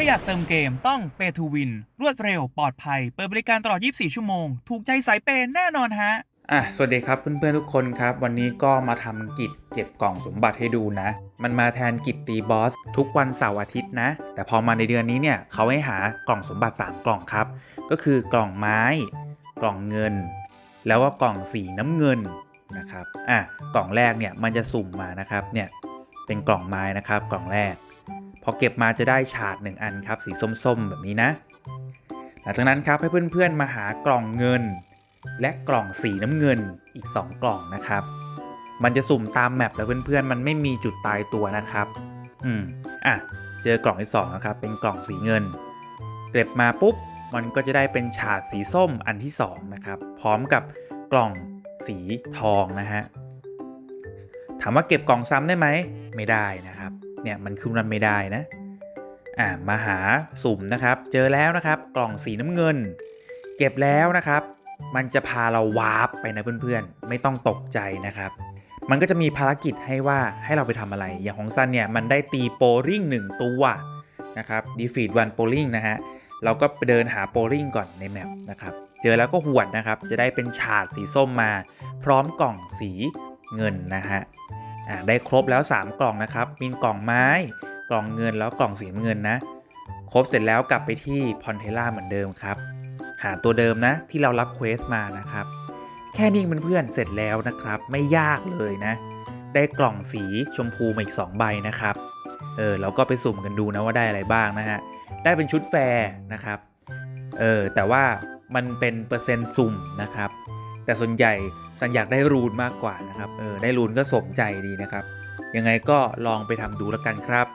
ถ้าอยากเติมเกมต้อง Pay to Win รวดเร็วปลอดภัย เปิดบริการตลอด 24 ชั่วโมง ถูกใจสายเปย์แน่นอนฮะอะ สวัสดีครับเพื่อนๆทุกคนครับ วันนี้ก็มาทำกิจเก็บกล่องสมบัติให้ดูนะ มันมาแทนกิจตีบอส ทุกวันเสาร์อาทิตย์นะ แต่พอมาในเดือนนี้เนี่ยเขาให้หากล่องสมบัติ 3 กล่องครับ ก็คือกล่องไม้ กล่องเงิน แล้วก็กล่องสีน้ำเงินนะครับอะกล่องแรกเนี่ยมันจะสุ่มมานะครับเนี่ยเป็นกล่องไม้นะครับกล่องแรกพอเก็บมาจะได้ฉาดหนึ่งอันครับสีส้มๆ แบบนี้นะ หลังจากนั้นครับให้เพื่อนๆมาหากล่องเงิน และกล่องสีน้ำเงินอีก 2 กล่องนะครับ มันจะสุ่มตามแมปแล้วเพื่อนๆมันไม่มีจุดตายตัวนะครับอืมอะเจอกล่องที่2นะครับเป็นกล่องสีเงิน เก็บมาปุ๊บ มันก็จะได้เป็นฉาดสีส้มอันที่2นะครับพร้อมกับกล่องสีทองนะฮะถามว่าเก็บกล่องซ้ำได้ไหมไม่ได้นะครับเนี่ยมันคือมันไม่ได้นะอ่ามาหาสุ่มนะครับ เจอแล้วนะครับกล่องสีน้ำเงิน เก็บแล้วนะครับ มันจะพาเราวาร์ปไปนะเพื่อนๆ ไม่ต้องตกใจนะครับ มันก็จะมีภารกิจให้ว่าให้เราไปทำอะไร อย่างของซันเนี่ยมันได้ตีโปลิงหนึ่งตัวนะครับดีฟีดวันโปลิงนะฮะ เราก็ไปเดินหาโปลิงก่อนในแมปนะครับ เจอแล้วก็หวดนะครับ จะได้เป็นฉาดสีส้มมา พร้อมกล่องสีเงินนะฮะได้ครบแล้ว 3 กล่องนะครับ มีกล่องไม้ กล่องเงินแล้วกล่องสีเงินนะ ครบเสร็จแล้วกลับไปที่พอนเทล่าเหมือนเดิมครับ หาตัวเดิมนะที่เรารับเควสมานะครับ แค่นี้เพื่อนๆเสร็จแล้วนะครับ ไม่ยากเลยนะ ได้กล่องสีชมพูมาอีก 2 ใบนะครับ เออเราก็ไปสุ่มกันดูนะว่าได้อะไรบ้างนะฮะ ได้เป็นชุดแฟร์นะครับ เออแต่ว่ามันเป็นเปอร์เซ็นต์สุ่มนะครับ แต่ส่วนใหญ่สันอยากได้รูนมากกว่านะครับ เออได้รูนก็สมใจดีนะครับ ยังไงก็ลองไปทำดูแล้วกันครับ